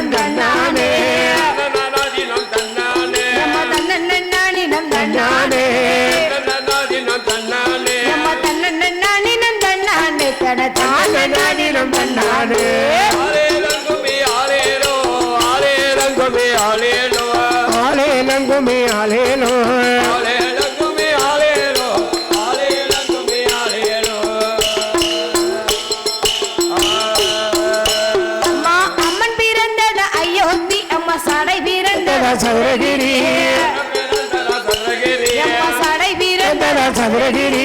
na Sathuragiri. சடை பிறந்தது சதுரகிரி.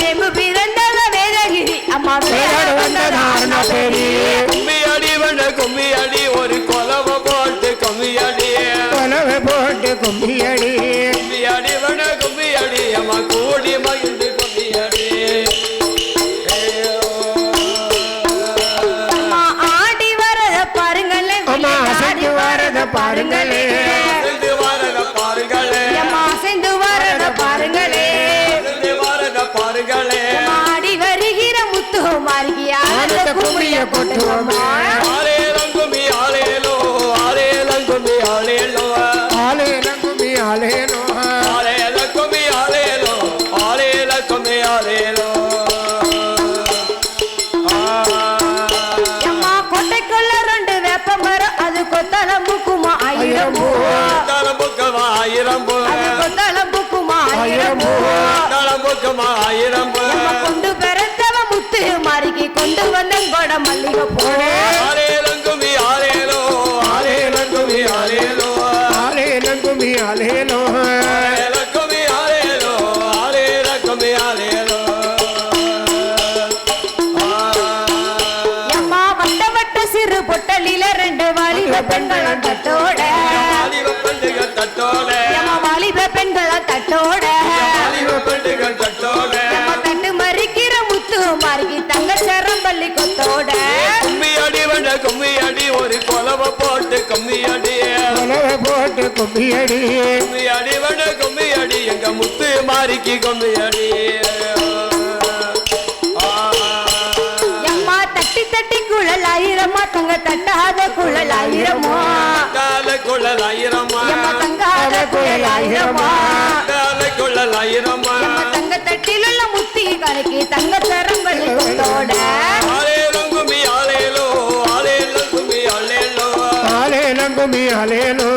வேம்பு பிறந்தது வேதகிரி. அம்மா வேலாடு வந்ததாரண பெரி கும்மி அடி வண்ட கும்மி அடி ஒரு கொலவ போட்டு அடி கொலவை போட்டு அடி பாருங்களே ஆடி வருகிற முத்து மார்கியா ஆனந்த கும்மிய கொட்டுவோமா. ஆலேலம் கும்மி ஆலேலோ ஆலேலம் கும்மி ஆலேலோ ஆலேலங்குமி ஆலேலோ ஆலேல கும்மி ஆலேலோ ஆலேல கும்மி ஆலேலோ அம்மா கொட்டைக்குள்ள ரெண்டு வேப்ப மரம் அது கொத்தளம்புக்குமா ஆயிரம் தலம்புக்கமா ஆயிரம் கொத்தளம்புக்குமா ஆயிரம் ஆயிரம் அம்மா கொண்டு பெறத்தவ முத்து மாறிக்கு கொண்டு வந்த கொட மல்லிகை ஆலேலங்குமி ஆலேலோ ஆலேலங்குமி ஆலேலோ ஆலேலங்குமி ஆலேலோ ஆலேலங்குமி ஆலேலோ ஆலேலங்குமி ஆலேலோ அம்மா வட்ட வட்ட சிறு பொட்டலில ரெண்டு வாலிப பெண்களும் தட்டோட. வாலிப பெண்களும் தட்டோட. கொத்தோட கும்மி அடி வண்ட கும்மி அடி ஒரு கொலவ போட்டு கும்மி அடி கொலவை போட்டு கும்பியடி கும்மி அடி வண்ட கும்மி அடி எங்க முத்து மாறிக்கு கும்மி அடி அம்மா தட்டி தட்டி குழல் ஆயிரமா தங்க தட்டாத குழல் ஆயிரமோ. கால குழல் ஆயிரமா. தங்காத குழல் ஆயிரமா. கால குழல் ஆயிரமா. தங்க தட்டிலுள்ள முத்தி கலக்கி தங்க ನೀ ಹಲೇನು